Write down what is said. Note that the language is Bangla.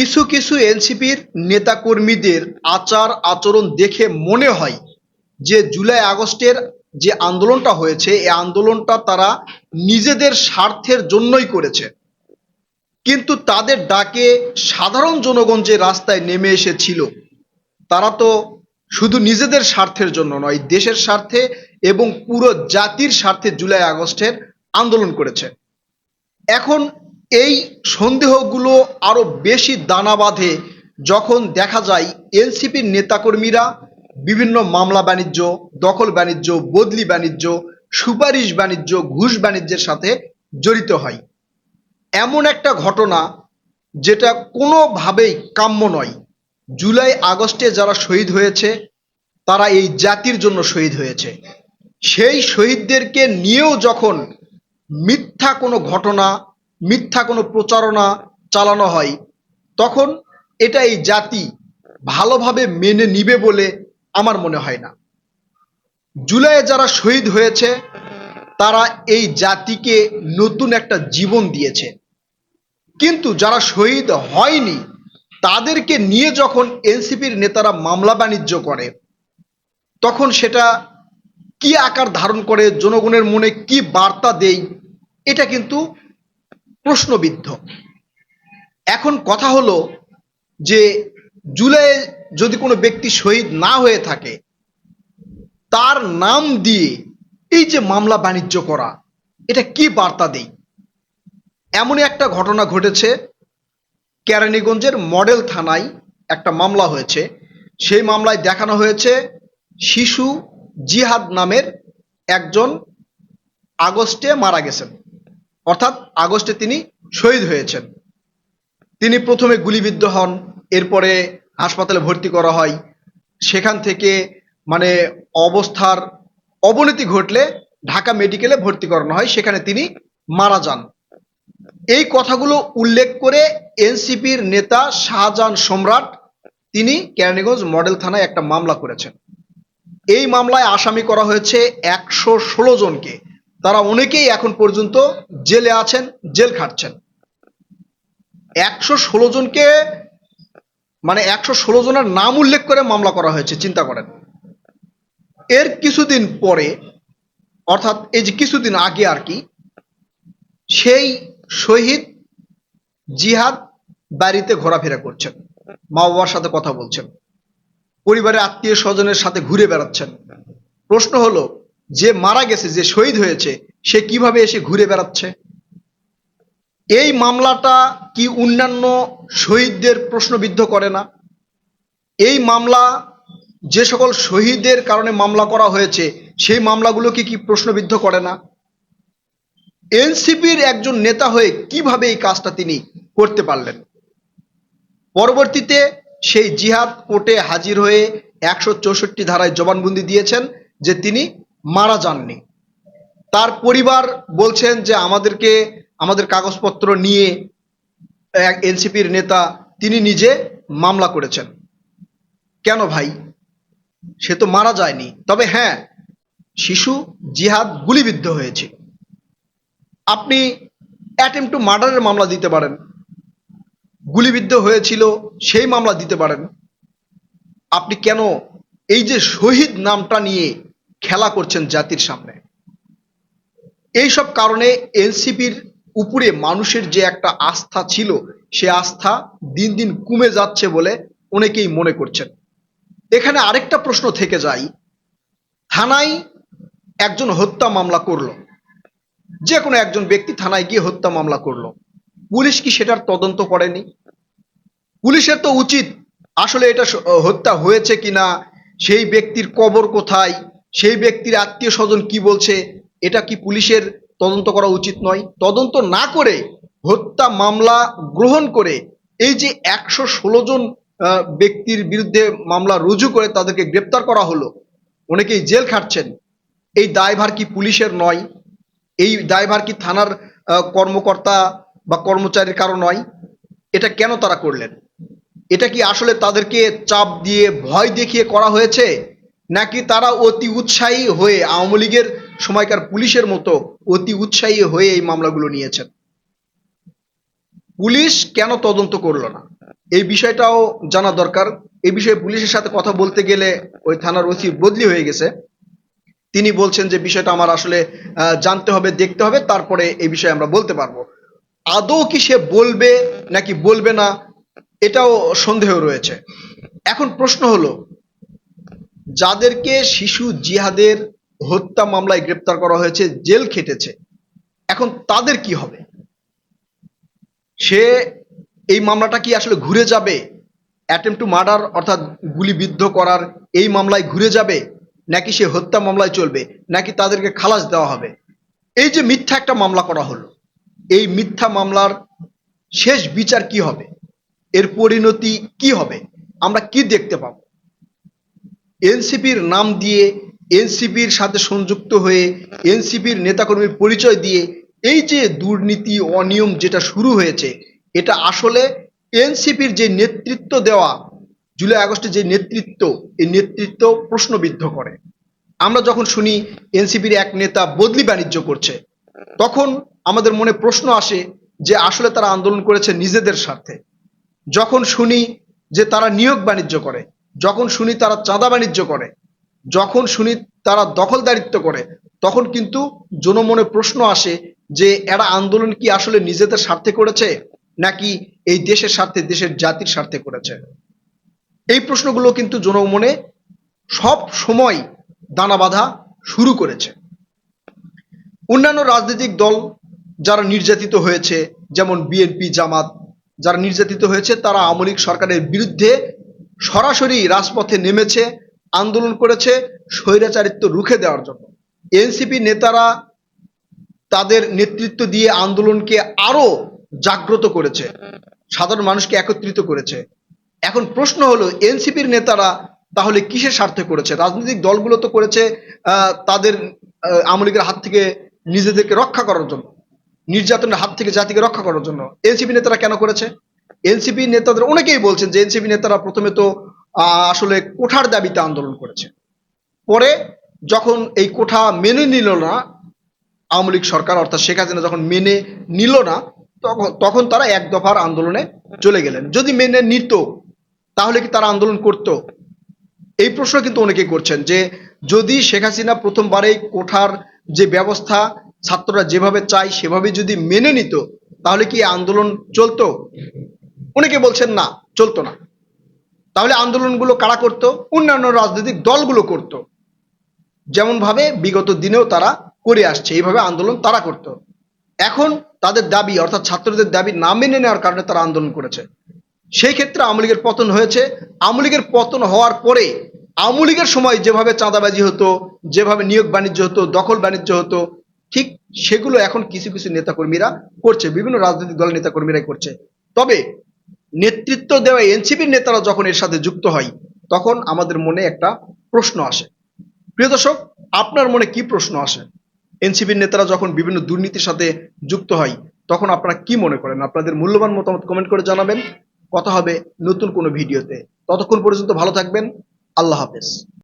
কিছু কিছু এনসিপির নেতাকর্মীদের আচার আচরণ দেখে মনে হয় যে জুলাই আগস্টের যে আন্দোলনটা হয়েছে এই আন্দোলনটা তারা নিজেদের স্বার্থের জন্যই করেছে। কিন্তু তাদের ডাকে সাধারণ জনগণ যে রাস্তায় নেমে এসেছিল, তারা তো শুধু নিজেদের স্বার্থের জন্য নয়, দেশের স্বার্থে এবং পুরো জাতির স্বার্থে জুলাই আগস্টের আন্দোলন করেছে। এখন এই সন্দেহগুলো আরও বেশি দানা বাঁধে যখন দেখা যায় এনসিপির নেতাকর্মীরা বিভিন্ন মামলা বাণিজ্য, দখল বাণিজ্য, বদলি বাণিজ্য, সুপারিশ বাণিজ্য, ঘুষ বাণিজ্যের সাথে জড়িত হয়। এমন একটা ঘটনা যেটা কোনোভাবেই কাম্য নয়। জুলাই আগস্টে যারা শহীদ হয়েছে, তারা এই জাতির জন্য শহীদ হয়েছে। সেই শহীদদেরকে নিয়েও যখন মিথ্যা কোনো ঘটনা মিথ্যা কোনো প্রচারণা চালানো হয়, তখন এটা এই জাতি ভালোভাবে মেনে নিবে বলে আমার মনে হয় না। জুলাইয়ে যারা শহীদ হয়েছে, তারা এই জাতিকে নতুন একটা জীবন দিয়েছে। কিন্তু যারা শহীদ হয়নি, তাদেরকে নিয়ে যখন এনসিপির নেতারা মামলা বাণিজ্য করে, তখন সেটা কি আকার ধারণ করে, জনগণের মনে কি বার্তা দেই এটা কিন্তু প্রশ্নবিদ্ধ। এখন কথা হলো যে জুলাই যদি কোনো ব্যক্তি শহীদ না হয়ে থাকে, তার নাম দিয়ে এই যে মামলা বাণিজ্য করা, এটা কি বার্তা দেই? এমনই একটা ঘটনা ঘটেছে, কেরানীগঞ্জের মডেল থানায় একটা মামলা হয়েছে। সেই মামলায় দেখানো হয়েছে শিশু জিহাদ নামের একজন আগস্টে মারা গেছেন। অর্থাৎ আগস্টে তিনি শহীদ হয়েছেন। তিনি প্রথমে গুলিবিদ্ধ হন, এরপরে হাসপাতালে ভর্তি করা হয়। সেখান থেকে মানে অবস্থার অবনতি ঘটলে ঢাকা মেডিকেলে ভর্তি করানো হয়, সেখানে তিনি মারা যান। এই কথাগুলো উল্লেখ করে এনসিপির নেতা শাহজাহান সম্রাট তিনি কেরানীগঞ্জ মডেল থানায় একটা মামলা করেছেন। এই মামলায় আসামি করা হয়েছে একশো ষোলো জনকে। তারা অনেকেই এখন পর্যন্ত জেলে আছেন, জেল খাটছেন। একশো ষোলো জনকে মানে একশো ষোলো জনের নাম উল্লেখ করে মামলা করা হয়েছে, চিন্তা করেন। এর কিছুদিন পরে, অর্থাৎ এই যে কিছুদিন আগে আর কি, সেই শহীদ জিহাদ বাড়িতে ঘোরাফেরা করছেন, মা বাবার সাথে কথা বলছেন। পরিবারের আত্মীয় স্বজনের সাথে ঘুরে বেড়াচ্ছেন। প্রশ্ন হলো যে মারা গেছে, যে শহীদ হয়েছে, সে কীভাবে এসে ঘুরে বেড়াচ্ছে? এই মামলাটা কি অন্যান্য শহীদদের প্রশ্নবিদ্ধ করে না? এই মামলা, যে সকল শহীদের কারণে মামলা করা হয়েছে, সেই মামলাগুলোকে কি প্রশ্নবিদ্ধ করে না? এনসিপির একজন নেতা হয়ে কীভাবে এই কাজটা তিনি করতে পারলেন? পরবর্তীতে সেই জিহাদ কোর্টে হাজির হয়ে একশো চৌষট্টি ধারায় জবানবন্দি দিয়েছেন যে তিনি মারা যাননি। তার পরিবার বলছেন যে আমাদেরকে, আমাদের কাগজপত্র নিয়ে এক এনসিপির নেতা তিনি নিজে মামলা করেছেন। কেন ভাই? সে তো মারা যায়নি। তবে হ্যাঁ শিশু জিহাদ গুলিবিদ্ধ হয়েছে। আপনি অ্যাটেম্প টু মার্ডারের মামলা দিতে পারেন। গুলিবিদ্ধ হয়েছিল সেই মামলা দিতে পারেন। আপনি কেন এই যে শহীদ নামটা নিয়ে খেলা করছেন জাতির সামনে। এইসব কারণে এনসিপির উপরে মানুষের যে একটা আস্থা ছিল, সে আস্থা দিন দিন কমে যাচ্ছে বলে অনেকেই মনে করছেন। এখানে আরেকটা প্রশ্ন থেকে যায় থানায় একজন হত্যা মামলা করল। যে কোনো একজন ব্যক্তি থানায় গিয়ে হত্যা মামলা করল। পুলিশ কি সেটার তদন্ত করেনি? পুলিশের তো উচিত, আসলে এটা হত্যা হয়েছে কিনা, সেই ব্যক্তির কবর কোথায় সেই ব্যক্তির আত্মীয় স্বজন কি বলছে, এটা কি পুলিশের তদন্ত করা উচিত নয়? তদন্ত না করে হত্যা মামলা গ্রহণ করে এই যে একশো ষোলো জন ব্যক্তির বিরুদ্ধে মামলা রুজু করে তাদেরকে গ্রেপ্তার করা হলো, অনেকেই জেল খাটছেন, এই দায়ভার কি পুলিশের নয়? এই দায়ভার কি থানার কর্মকর্তা বা কর্মচারীর কারও নয়? এটা কেন তারা করলেন? এটা কি আসলে তাদেরকে চাপ দিয়ে ভয় দেখিয়ে করা হয়েছে? নাকি তারা অতি উৎসাহী হয়ে আওয়ামী লীগের সময়কার পুলিশের মতো অতি উৎসাহী হয়ে এই মামলাগুলো নিয়েছেন? পুলিশ কেন তদন্ত করল না? এই বিষয়টাও জানা দরকার। এই বিষয়ে পুলিশের সাথে কথা বলতে গেলে ওই থানার ওসি বদলি হয়ে গেছে। তিনি বলছেন যে বিষয়টা আমার আসলে জানতে হবে, দেখতে হবে, তারপরে এই বিষয়ে আমরা বলতে পারব। আদৌ কি সে বলবে নাকি বলবে না, এটাও সন্দেহ রয়েছে। এখন প্রশ্ন হলো যাদেরকে শিশু জিহাদের হত্যা মামলায় গ্রেপ্তার করা হয়েছে, জেল খেটেছে, এখন তাদের কি হবে? সে এই মামলাটা কি আসলে ঘুরে যাবে? অ্যাটেম্প টু মার্ডার অর্থাৎ গুলিবিদ্ধ করার এই মামলায় ঘুরে যাবে? নাকি সে হত্যা মামলায় চলবে? নাকি তাদেরকে খালাস দেওয়া হবে? এই যে মিথ্যা একটা মামলা করা হলো, এই মিথ্যা মামলার শেষ বিচার কি হবে? এর পরিণতি কি হবে? আমরা কি দেখতে পাবো? এনসিপির নাম দিয়ে এনসিপির সাথে সংযুক্ত হয়ে এনসিপির নেতাকর্মীর পরিচয় দিয়ে এই যে দুর্নীতি, অনিয়ম যেটা শুরু হয়েছে, এটা আসলে এনসিপির যে নেতৃত্ব দেওয়া, জুলাই আগস্টে যে নেতৃত্ব, এই নেতৃত্ব প্রশ্নবিদ্ধ করে। আমরা যখন শুনি এনসিপির এক নেতা বদলি বাণিজ্য করছে, তখন আমাদের মনে প্রশ্ন আসে যে আসলে তারা আন্দোলন করেছে নিজেদের স্বার্থে। যখন শুনি যে তারা নিয়োগ বাণিজ্য করে যখন শুনি তারা চাঁদা বাণিজ্য করে, যখন শুনি তারা দখলদারিত্ব করে, তখন কিন্তু জনমনে প্রশ্ন আসে যে এরা আন্দোলন কি আসলে নিজেদের স্বার্থে করেছে, নাকি এই দেশের স্বার্থে, দেশের জাতির স্বার্থে করেছে? এই প্রশ্নগুলো কিন্তু জনমনে সব সময় দানা বাঁধা শুরু করেছে। অন্যান্য রাজনৈতিক দল যারা নির্যাতিত হয়েছে, যেমন বিএনপি, জামাত, যারা নির্যাতিত হয়েছে, তারা আওয়ামী লীগ সরকারের বিরুদ্ধে সরাসরি রাজপথে নেমেছে, আন্দোলন করেছে স্বৈরাচারিত্ব রুখে দেওয়ার জন্য। এনসিপি নেতারা তাদের নেতৃত্ব দিয়ে আন্দোলনকে আরও জাগ্রত করেছে, সাধারণ মানুষকে একত্রিত করেছে। এখন প্রশ্ন হলো, এনসিপির নেতারা তাহলে কিসের স্বার্থে করেছে? রাজনৈতিক দলগুলো তো করেছে তাদের লীগের হাত থেকে নিজেদেরকে রক্ষা করার জন্য, নির্যাতনের হাত থেকে জাতিকে রক্ষা করার জন্য। এনসিপি নেতারা কেন করেছে? এনসিপি নেতাদের, অনেকেই বলছেন যে এনসিপি নেতারা প্রথমে তো আসলে কোঠার দাবিতে আন্দোলন করেছে। পরে যখন এই কোঠা মেনে নিল না, আওয়ামী লীগ সরকার, অর্থাৎ শেখ হাসিনা যখন মেনে নিল না, তখন তখন তারা এক দফার আন্দোলনে চলে গেলেন। যদি মেনে নিত, তাহলে কি তারা আন্দোলন করত? এই প্রশ্ন কিন্তু অনেকেই করছেন যে যদি শেখ হাসিনা প্রথমবারেই কোঠার যে ব্যবস্থা ছাত্ররা যেভাবে চায়, সেভাবে যদি মেনে নিত, তাহলে কি আন্দোলন চলতো? অনেকে বলছেন, না, চলতো না। তাহলে আন্দোলনগুলো কারা করতো? অন্যান্য রাজনৈতিক দলগুলো করতো। যেমন ভাবে বিগত দিনেও তারা করে আসছে, এইভাবে আন্দোলন তারা করত। এখন তাদের দাবি, অর্থাৎ ছাত্রদের দাবি না মেনে নেওয়ার কারণে তারা আন্দোলন করেছে। সেই ক্ষেত্রে আওয়ামী লীগের পতন হয়েছে। আওয়ামী লীগের পতন হওয়ার পরে আওয়ামী লীগের সময় যেভাবে চাঁদাবাজি হতো, যেভাবে নিয়োগ বাণিজ্য হতো, দখল বাণিজ্য হতো, ঠিক সেগুলো এখন কিছু কিছু নেতাকর্মীরা করছে, বিভিন্ন রাজনৈতিক দলের নেতাকর্মীরাই করছে। তবে নেতৃত্ব দেওয়া এনসিপির নেতারা যখন এর সাথে যুক্ত হয়, তখন আমাদের মনে একটা প্রশ্ন আসে। প্রিয় দর্শক, আপনার মনে কি প্রশ্ন আসে? এনসিপির নেতারা যখন বিভিন্ন দুর্নীতির সাথে যুক্ত হয়, তখন আপনারা কি মনে করেন? আপনাদের মূল্যবান মতামত কমেন্ট করে জানাবেন। কথা হবে নতুন কোনো ভিডিওতে। ততক্ষণ পর্যন্ত ভালো থাকবেন। আল্লাহ হাফেজ।